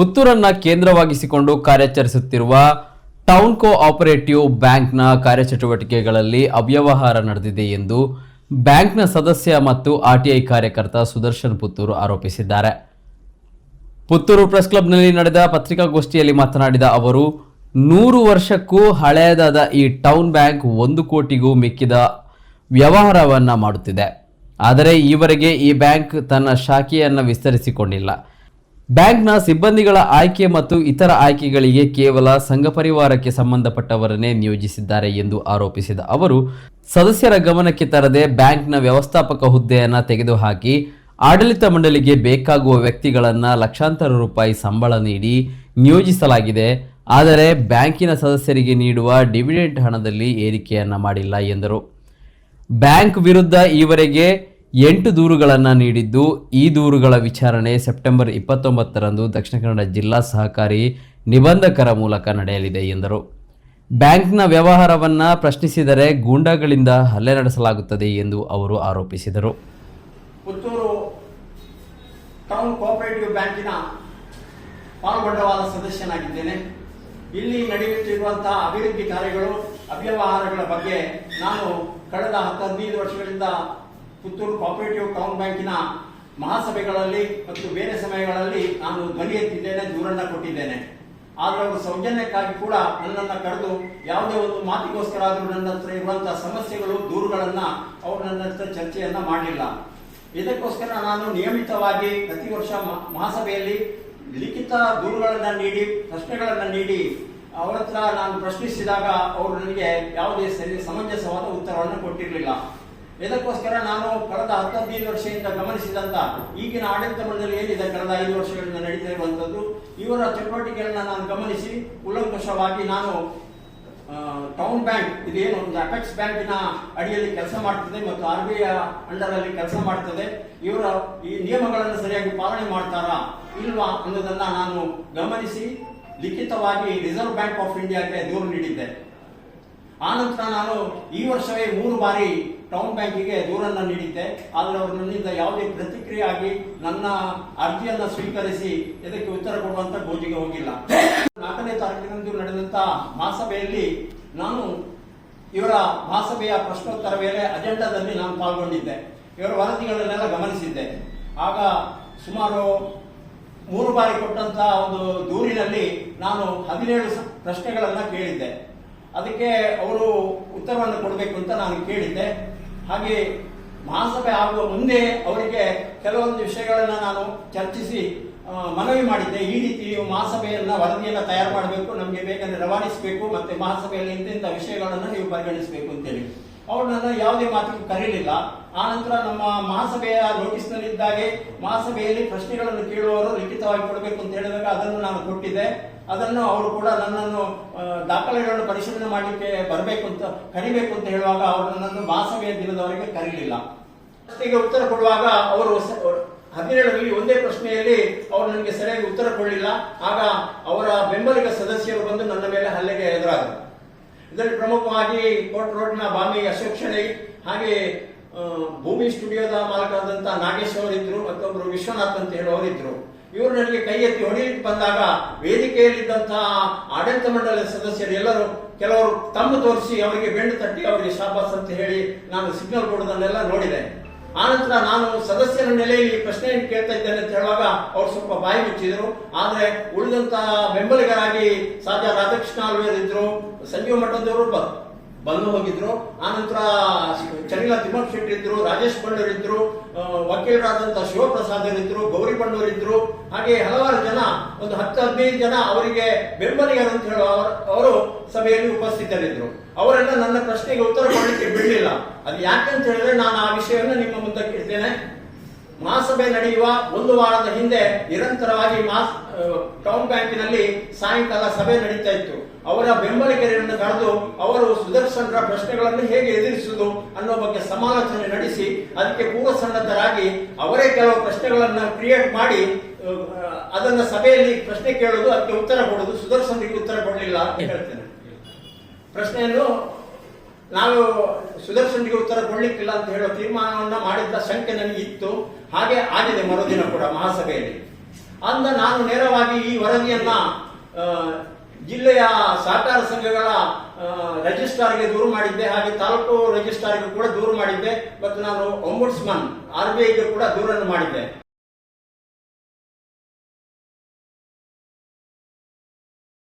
ಪುತ್ತೂರನ್ನ ಕೇಂದ್ರವಾಗಿಸಿಕೊಂಡು ಕಾರ್ಯಾಚರಿಸುತ್ತಿರುವ town co operative ಬ್ಯಾಂಕ್ನ ಕಾರ್ಯಚಟುವಟಿಕೆಗಳಲ್ಲಿ ಅವ್ಯವಹಾರ ನಡೆದಿದೆ ಎಂದು ಬ್ಯಾಂಕ್ನ ಸದಸ್ಯ ಮತ್ತು ಆರ್ಟಿಐ ಕಾರ್ಯಕರ್ತ ಸುದರ್ಶನ್ ಪುತ್ತೂರು ಆರೋಪಿಸಿದ್ದಾರೆ. ಪುತ್ತೂರು ಪ್ರೆಸ್ ಕ್ಲಬ್ನಲ್ಲಿ ನಡೆದ ಪತ್ರಿಕಾಗೋಷ್ಠಿಯಲ್ಲಿ ಮಾತನಾಡಿದ ಅವರು, ನೂರು ವರ್ಷಕ್ಕೂ ಹಳೆಯದಾದ ಈ ಟೌನ್ ಬ್ಯಾಂಕ್ ಒಂದು ಕೋಟಿಗೂ ಮಿಕ್ಕಿದ ವ್ಯವಹಾರವನ್ನು ಮಾಡುತ್ತಿದೆ. ಆದರೆ ಈವರೆಗೆ ಈ ಬ್ಯಾಂಕ್ ತನ್ನ ಶಾಖೆಯನ್ನು ವಿಸ್ತರಿಸಿಕೊಂಡಿಲ್ಲ. ಬ್ಯಾಂಕ್ನ ಸಿಬ್ಬಂದಿಗಳ ಆಯ್ಕೆ ಮತ್ತು ಇತರ ಆಯ್ಕೆಗಳಿಗೆ ಕೇವಲ ಸಂಘ ಪರಿವಾರಕ್ಕೆ ಸಂಬಂಧಪಟ್ಟವರನ್ನೇ ನಿಯೋಜಿಸಿದ್ದಾರೆ ಎಂದು ಆರೋಪಿಸಿದ ಅವರು, ಸದಸ್ಯರ ಗಮನಕ್ಕೆ ತರದೆ ಬ್ಯಾಂಕ್ನ ವ್ಯವಸ್ಥಾಪಕ ಹುದ್ದೆಯನ್ನು ತೆಗೆದುಹಾಕಿ ಆಡಳಿತ ಮಂಡಳಿಗೆ ಬೇಕಾಗುವ ವ್ಯಕ್ತಿಗಳನ್ನು ಲಕ್ಷಾಂತರ ರೂಪಾಯಿ ಸಂಬಳ ನೀಡಿ ನಿಯೋಜಿಸಲಾಗಿದೆ. ಆದರೆ ಬ್ಯಾಂಕಿನ ಸದಸ್ಯರಿಗೆ ನೀಡುವ ಡಿವಿಡೆಂಟ್ ಹಣದಲ್ಲಿ ಏರಿಕೆಯನ್ನು ಮಾಡಿಲ್ಲ ಎಂದರು. ಬ್ಯಾಂಕ್ ವಿರುದ್ಧ ಈವರೆಗೆ ಎಂಟು ದೂರುಗಳನ್ನು ನೀಡಿದ್ದು ಈ ದೂರುಗಳ ವಿಚಾರಣೆ ಸೆಪ್ಟೆಂಬರ್ ಇಪ್ಪತ್ತೊಂಬತ್ತರಂದು ದಕ್ಷಿಣ ಕನ್ನಡ ಜಿಲ್ಲಾ ಸಹಕಾರಿ ನಿಬಂಧಕರ ಮೂಲಕ ನಡೆಯಲಿದೆ ಎಂದರು. ಬ್ಯಾಂಕ್ನ ವ್ಯವಹಾರವನ್ನು ಪ್ರಶ್ನಿಸಿದರೆ ಗೂಂಡಾಗಳಿಂದ ಹಲ್ಲೆ ನಡೆಸಲಾಗುತ್ತದೆ ಎಂದು ಅವರು ಆರೋಪಿಸಿದರು. ಪುತ್ತೂರು ಟೌನ್ ಕೋಆಪರೇಟಿವ್ ಬ್ಯಾಂಕಿನ ಪಾಲ್ಗೊಂಡವಾದ ಸದಸ್ಯನಾಗಿದ್ದೇನೆ. ಇಲ್ಲಿ ನಡೆಯುತ್ತಿರುವಂತಹ ಅಭಿವೃದ್ಧಿ ಕಾರ್ಯಗಳು, ಅವ್ಯವಹಾರಗಳ ಬಗ್ಗೆ ನಾನು ಕಳೆದ ಹತ್ತು ಹದಿನೈದು ವರ್ಷಗಳಿಂದ ಪುತ್ತೂರು ಕೋಪರೇಟಿವ್ ಟೌನ್ ಬ್ಯಾಂಕಿನ ಮಹಾಸಭೆಗಳಲ್ಲಿ ಮತ್ತು ಬೇರೆ ಸಮಯಗಳಲ್ಲಿ ನಾನು ಧ್ವನಿ ಎತ್ತಿದ್ದೇನೆ ದೂರನ್ನ ಕೊಟ್ಟಿದ್ದೇನೆ. ಆದರೆ ಅವರು ಸೌಜನ್ಯಕ್ಕಾಗಿ ಕೂಡ ನನ್ನನ್ನು ಕರೆದು ಯಾವುದೇ ಒಂದು ಮಾತಿಗೋಸ್ಕರ ಆದರೂ ನನ್ನ ಹತ್ರ ಇರುವಂತಹ ಸಮಸ್ಯೆಗಳು, ದೂರುಗಳನ್ನ ಅವರು ನನ್ನ ಹತ್ರ ಚರ್ಚೆಯನ್ನ ಮಾಡಲಿಲ್ಲ. ಇದಕ್ಕೋಸ್ಕರ ನಾನು ನಿಯಮಿತವಾಗಿ ಪ್ರತಿ ವರ್ಷ ಮಹಾಸಭೆಯಲ್ಲಿ ಲಿಖಿತ ದೂರುಗಳನ್ನ ನೀಡಿ, ಪ್ರಶ್ನೆಗಳನ್ನ ನೀಡಿ, ಅವರ ಹತ್ರ ನಾನು ಪ್ರಶ್ನಿಸಿದಾಗ ಅವರು ನನಗೆ ಯಾವುದೇ ಸರಿ ಸಮಂಜಸವಾದ ಉತ್ತರವನ್ನು ಕೊಟ್ಟಿರಲಿಲ್ಲ. ಇದಕ್ಕೋಸ್ಕರ ನಾನು ಕಳೆದ ಹತ್ತು ಹದಿನೈದು ವರ್ಷದಿಂದ ಗಮನಿಸಿದಂತ ಈಗಿನ ಆಡಳಿತ ಮಂಡಳಿ ಏನಿದೆ ಕಳೆದ ಐದು ವರ್ಷಗಳಿಂದ ನಡೀತಾ ಇರುವಂತದ್ದು, ಇವರ ಚಟುವಟಿಕೆಗಳನ್ನ ನಾನು ಗಮನಿಸಿ ಕೂಲಂಕಷವಾಗಿ ನಾನು ಟೌನ್ ಬ್ಯಾಂಕ್ ಇದೇನು ಒಂದು ಅಪೆಕ್ಸ್ ಬ್ಯಾಂಕಿನ ಅಡಿಯಲ್ಲಿ ಕೆಲಸ ಮಾಡ್ತದೆ ಮತ್ತು ಆರ್ ಬಿ ಐ ಅಂಡರ್ ಅಲ್ಲಿ ಕೆಲಸ ಮಾಡ್ತದೆ. ಇವರ ಈ ನಿಯಮಗಳನ್ನು ಸರಿಯಾಗಿ ಪಾಲನೆ ಮಾಡ್ತಾರಾ ಇಲ್ವಾ ಅನ್ನೋದನ್ನ ನಾನು ಗಮನಿಸಿ ಲಿಖಿತವಾಗಿ ರಿಸರ್ವ್ ಬ್ಯಾಂಕ್ ಆಫ್ ಇಂಡಿಯಾಗೆ ದೂರು ನೀಡಿದ್ದೆ. ಆನಂತರ ನಾನು ಈ ವರ್ಷವೇ ಮೂರು ಬಾರಿ ಟೌನ್ ಬ್ಯಾಂಕಿಗೆ ದೂರನ್ನ ನೀಡಿದ್ದೆ. ಆದರೆ ಅವರು ನನ್ನಿಂದ ಯಾವುದೇ ಪ್ರತಿಕ್ರಿಯೆ ಆಗಿ ನನ್ನ ಅರ್ಜಿಯನ್ನು ಸ್ವೀಕರಿಸಿ ಇದಕ್ಕೆ ಉತ್ತರ ಕೊಡುವಂತ ಗೋಜಿಗೆ ಹೋಗಿಲ್ಲ. ನಾಲ್ಕನೇ ತಾರೀಕಿನಂದು ನಡೆದಂತ ಮಹಾಸಭೆಯಲ್ಲಿ ನಾನು ಇವರ ಮಹಾಸಭೆಯ ಪ್ರಶ್ನೋತ್ತರ ವೇಳೆ ಅಜೆಂಡಾದಲ್ಲಿ ನಾನು ಪಾಲ್ಗೊಂಡಿದ್ದೆ. ಇವರ ವರದಿಗಳನ್ನೆಲ್ಲ ಗಮನಿಸಿದ್ದೆ. ಆಗ ಸುಮಾರು ಮೂರು ಬಾರಿ ಕೊಟ್ಟಂತ ಒಂದು ದೂರಿನಲ್ಲಿ ನಾನು ಹದಿನೇಳು ಪ್ರಶ್ನೆಗಳನ್ನ ಕೇಳಿದ್ದೆ. ಅದಕ್ಕೆ ಅವರು ಉತ್ತರವನ್ನು ಕೊಡಬೇಕು ಅಂತ ನಾನು ಕೇಳಿದ್ದೆ. ಹಾಗೆ ಮಹಾಸಭೆ ಆಗುವ ಮುಂದೆ ಅವರಿಗೆ ಕೆಲವೊಂದು ವಿಷಯಗಳನ್ನು ನಾನು ಚರ್ಚಿಸಿ ಮನವಿ ಮಾಡಿದ್ದೆ. ಈ ರೀತಿ ಮಹಾಸಭೆಯನ್ನ ವರದಿಯನ್ನ ತಯಾರು ಮಾಡಬೇಕು, ನಮಗೆ ಬೇಕಂದ್ರೆ ರವಾನಿಸಬೇಕು ಮತ್ತೆ ಮಹಾಸಭೆಯಲ್ಲಿ ಇಂತಿಂತ ವಿಷಯಗಳನ್ನು ನೀವು ಪರಿಗಣಿಸಬೇಕು ಅಂತೇಳಿ. ಅವರು ನನ್ನ ಯಾವುದೇ ಮಾತಿಗೂ ಕರೀಲಿಲ್ಲ. ಆನಂತರ ನಮ್ಮ ಮಹಾಸಭೆಯ ನೋಟಿಸ್ನಲ್ಲಿದ್ದಾಗೆ ಮಹಾಸಭೆಯಲ್ಲಿ ಪ್ರಶ್ನೆಗಳನ್ನು ಕೇಳುವವರು ಲಿಖಿತವಾಗಿ ಕೊಡಬೇಕು ಅಂತ ಹೇಳಿದಾಗ ಅದನ್ನು ನಾನು ಕೊಟ್ಟಿದ್ದೆ. ಅದನ್ನು ಅವರು ಕೂಡ ನನ್ನನ್ನು ದಾಖಲೆಗಳನ್ನು ಪರಿಶೀಲನೆ ಮಾಡಲಿಕ್ಕೆ ಬರಬೇಕು ಅಂತ, ಕರಿಬೇಕು ಅಂತ ಹೇಳುವಾಗ ಅವರು ನನ್ನನ್ನು ಮಾಸವೇ ದಿನದವರೆಗೆ ಕರೀಲಿಲ್ಲ. ಪ್ರಶ್ನೆಗೆ ಉತ್ತರ ಕೊಡುವಾಗ ಅವರು ಹದಿನೇಳರಲ್ಲಿ ಒಂದೇ ಪ್ರಶ್ನೆಯಲ್ಲಿ ಅವರು ನನಗೆ ಸರಿಯಾಗಿ ಉತ್ತರ ಕೊಡಲಿಲ್ಲ. ಆಗ ಅವರ ಬೆಂಬಲಿಗ ಸದಸ್ಯರು ಬಂದು ನನ್ನ ಮೇಲೆ ಹಲ್ಲೆಗೆ ಎದುರಾದರು. ಇದರಲ್ಲಿ ಪ್ರಮುಖವಾಗಿ ಕೋರ್ಟ್ ರೋಡ್ನ ಬಾಮಿ ಅಶೋಕ್ ಶೆಣೈ ಹಾಗೆ ಭೂಮಿ ಸ್ಟುಡಿಯೋದ ಮಾಲಕರಾದಂತಹ ನಾಗೇಶ್ ಅವರಿದ್ರು ಮತ್ತೊಬ್ಬರು ವಿಶ್ವನಾಥ್ ಅಂತ ಹೇಳುವವರಿದ್ರು ಇವರು ನನಗೆ ಕೈ ಎತ್ತಿ ಹೊಡೆಯಲಿಕ್ಕೆ ಬಂದಾಗ ವೇದಿಕೆಯಲ್ಲಿದ್ದಂತಹ ಆಡಳಿತ ಮಂಡಳಿಯ ಸದಸ್ಯರು ಎಲ್ಲರೂ ಕೆಲವರು ತಮ್ಮ ತೋರಿಸಿ ಅವರಿಗೆ ಬೆಂಡು ತಟ್ಟಿ ಅವರಿಗೆ ಶಾಬಾಸ್ ಅಂತ ಹೇಳಿ ನಾನು ಸಿಗ್ನಲ್ ಕೊಡೋದನ್ನೆಲ್ಲ ನೋಡಿದೆ. ಆನಂತರ ನಾನು ಸದಸ್ಯರ ನೆಲೆಯಲ್ಲಿ ಪ್ರಶ್ನೆಯನ್ನು ಕೇಳ್ತಾ ಇದ್ದೇನೆ ಅಂತ ಹೇಳುವಾಗ ಅವರು ಸ್ವಲ್ಪ ಬಾಯಿ ಮುಚ್ಚಿದ್ರು. ಆದರೆ ಉಳಿದಂತಹ ಬೆಂಬಲಿಗರಾಗಿ ಸಾಧ್ಯ ರಾಧಾಕೃಷ್ಣ ಇದ್ರು ಸಂಜೀವ ಮಠದವರು ಬಂದು ಹೋಗಿದ್ರು. ಆನಂತರ ಚನಿಲ ತಿಮ್ಮಪ್ಪ ಶೆಟ್ಟಿ ಇದ್ರು, ರಾಜೇಶ್ ಬಂಡೂರ್ ಇದ್ರು ವಕೀಲರಾದಂತ ಶಿವಪ್ರಸಾದ್ ಇದ್ರು, ಗೌರಿ ಬಂಡೂರ್ ಇದ್ರು. ಹಾಗೆ ಹಲವಾರು ಜನ, ಒಂದು ಹತ್ತು, ಹದಿನೈದು ಜನ ಅವರಿಗೆ ಬೆಂಬಲಿಗರು ಅಂತ ಹೇಳುವ ಅವರು- ಅವರು ಸಭೆಯಲ್ಲಿ ಉಪಸ್ಥಿತರಿದ್ರು. ಅವರೆಲ್ಲ ನನ್ನ ಪ್ರಶ್ನೆಗೆ ಉತ್ತರ ಮಾಡಲಿಕ್ಕೆ ಬಿಡಲಿಲ್ಲ. ಅದು ಯಾಕೆ ಅಂತ ಹೇಳಿದ್ರೆ ನಾನು ಆ ವಿಷಯವನ್ನು ನಿಮ್ಮ ಮುಂದಕ್ಕೆ ಇಡ್ತೇನೆ ಮಹಾಸಭೆ ನಡೆಯುವ ಒಂದು ವಾರದ ಹಿಂದೆ ನಿರಂತರವಾಗಿ ಮಾಸ್ ಟೌನ್ ಬ್ಯಾಂಕಿನಲ್ಲಿ ಸಾಯಂಕಾಲ ಸಭೆ ನಡೀತಾ ಇತ್ತು. ಅವರ ಬೆಂಬಲಿಗರನ್ನು ಕರೆದು ಅವರು ಸುದರ್ಶನರ ಪ್ರಶ್ನೆಗಳನ್ನು ಹೇಗೆ ಎದುರಿಸುವುದು ಅನ್ನೋ ಬಗ್ಗೆ ಸಮಾಲೋಚನೆ ನಡೆಸಿ, ಅದಕ್ಕೆ ಪೂರ್ವ ಸನ್ನದ್ಧರಾಗಿ ಅವರೇ ಕೆಲವು ಪ್ರಶ್ನೆಗಳನ್ನು ಕ್ರಿಯೇಟ್ ಮಾಡಿ ಅದನ್ನು ಅದನ್ನ ಸಭೆಯಲ್ಲಿ ಪ್ರಶ್ನೆ ಕೇಳೋದು, ಅದಕ್ಕೆ ಉತ್ತರ ಕೊಡೋದು, ಸುದರ್ಶನ್ರಿಗೆ ಉತ್ತರ ಕೊಡಲಿಲ್ಲ ಅಂತ ಹೇಳ್ತೇನೆ. ಪ್ರಶ್ನೆಯನ್ನು ನಾವು ಸುದರ್ಶನ್ಗೆ ಉತ್ತರ ಕೊಡ್ಲಿಕ್ಕಿಲ್ಲ ಅಂತ ಹೇಳೋ ತೀರ್ಮಾನವನ್ನ ಮಾಡಿದ್ದ ಶಂಕೆ ನನಗೆ ಇತ್ತು ಹಾಗೆ ಆಗಿದೆ ಮರುದಿನ ಕೂಡ ಮಹಾಸಭೆಯಲ್ಲಿ. ಅಂದ ನಾನು ನೇರವಾಗಿ ಈ ವರದಿಯನ್ನ ಜಿಲ್ಲೆಯ ಸಹಕಾರ ಸಂಘಗಳ ರಿಜಿಸ್ಟ್ರಾರ್ಗೆ ದೂರು ಮಾಡಿದ್ದೆ. ಹಾಗೆ ತಾಲೂಕು ರಿಜಿಸ್ಟ್ರಾರ್ಗೆ ಕೂಡ ದೂರು ಮಾಡಿದ್ದೆ. ಮತ್ತು ನಾನು ಒಂಬುಡ್ಸ್ಮನ್ ಆರ್ ಬಿ ಐಗೆ ಕೂಡ ದೂರನ್ನು ಮಾಡಿದ್ದೆ.